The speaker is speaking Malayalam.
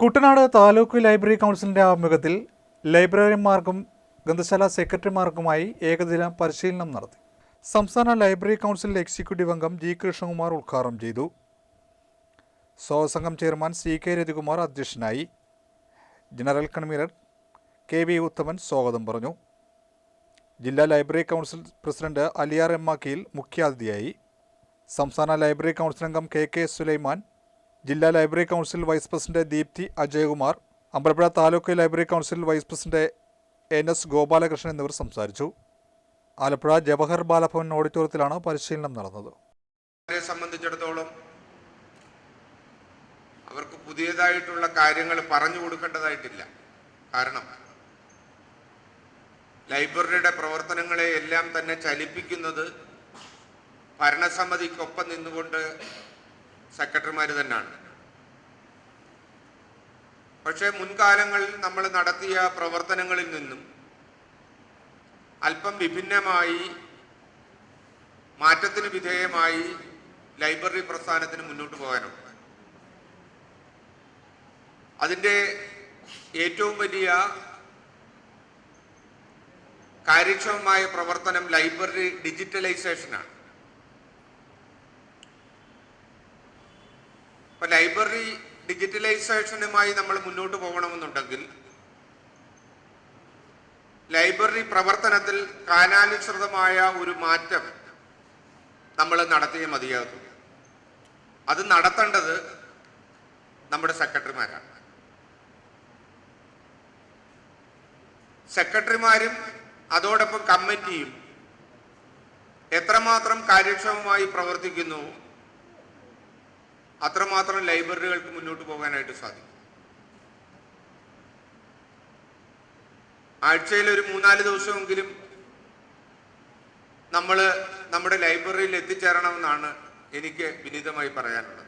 കുട്ടനാട് താലൂക്ക് ലൈബ്രറി കൗൺസിലിന്റെ ആഭിമുഖ്യത്തിൽ ലൈബ്രറിമാർക്കും ഗ്രന്ഥശാല സെക്രട്ടറിമാർക്കുമായി ഏകദിന പരിശീലനം നടത്തി. സംസ്ഥാന ലൈബ്രറി കൗൺസിൽ എക്സിക്യൂട്ടീവ് അംഗം ജി കൃഷ്ണകുമാർ ഉദ്ഘാടനം ചെയ്തു. സ്വസംഘം ചെയർമാൻ സി കെ രതികുമാർ അധ്യക്ഷനായി. General convener K V Uthaman സ്വാഗതം പറഞ്ഞു. ജില്ലാ library council president Aliyar M മുഖ്യാതിഥിയായി. സംസ്ഥാന ലൈബ്രറി കൗൺസിൽ അംഗം കെ കെ സുലൈമാൻ ജില്ലാ library council vice president Deepthi Ajayakumar Ambalappuzha taluk library council vice president N S Gopalakrishnan എന്നിവർ സംസാരിച്ചു. ആലപ്പുഴ ജവഹർ ബാലഭവൻ ഓഡിറ്റോറിയത്തിലാണ് പരിശീലനം നടന്നത്. സംബന്ധിച്ചിടത്തോളം അവർക്ക് പുതിയതായിട്ടുള്ള കാര്യങ്ങൾ പറഞ്ഞു കൊടുക്കേണ്ടതായിട്ടില്ല. കാരണം ലൈബ്രറിയുടെ പ്രവർത്തനങ്ങളെ എല്ലാം തന്നെ ചലിപ്പിക്കുന്നത് ഭരണസമിതിക്കൊപ്പം നിന്നുകൊണ്ട് സെക്രട്ടറിമാർ തന്നെയാണ്. പക്ഷേ മുൻകാലങ്ങളിൽ നമ്മൾ നടത്തിയ പ്രവർത്തനങ്ങളിൽ നിന്നും അല്പം വിഭിന്നമായി മാറ്റത്തിന് വിധേയമായി ലൈബ്രറി പ്രസ്ഥാനത്തിന് മുന്നോട്ട് പോകാനുണ്ട്. അതിന്റെ ഏറ്റവും വലിയ കാര്യക്ഷമമായ പ്രവർത്തനം ലൈബ്രറി ഡിജിറ്റലൈസേഷനാണ്. ലൈബ്രറി ഡിജിറ്റലൈസേഷനുമായി നമ്മൾ മുന്നോട്ട് പോകണമെന്നുണ്ടെങ്കിൽ ലൈബ്രറി പ്രവർത്തനത്തിൽ കാലാനുസൃതമായ ഒരു മാറ്റം നമ്മൾ നടത്തിയേ മതിയാകും. അത് നടത്തേണ്ടത് നമ്മുടെ സെക്രട്ടറിമാരാണ്. സെക്രട്ടറിമാരും അതോടൊപ്പം കമ്മിറ്റിയും എത്രമാത്രം കാര്യക്ഷമമായി പ്രവർത്തിക്കുന്നു അത്രമാത്രം ലൈബ്രറികൾക്ക് മുന്നോട്ട് പോകാനായിട്ട് സാധിക്കും. ആഴ്ചയിൽ ഒരു മൂന്നാൽ ദിവസമെങ്കിലും നമ്മൾ നമ്മുടെ ലൈബ്രറിയിൽ എത്തിച്ചേരണമെന്നാണ് എനിക്ക് വിനീതമായി പറയാനുള്ളത്.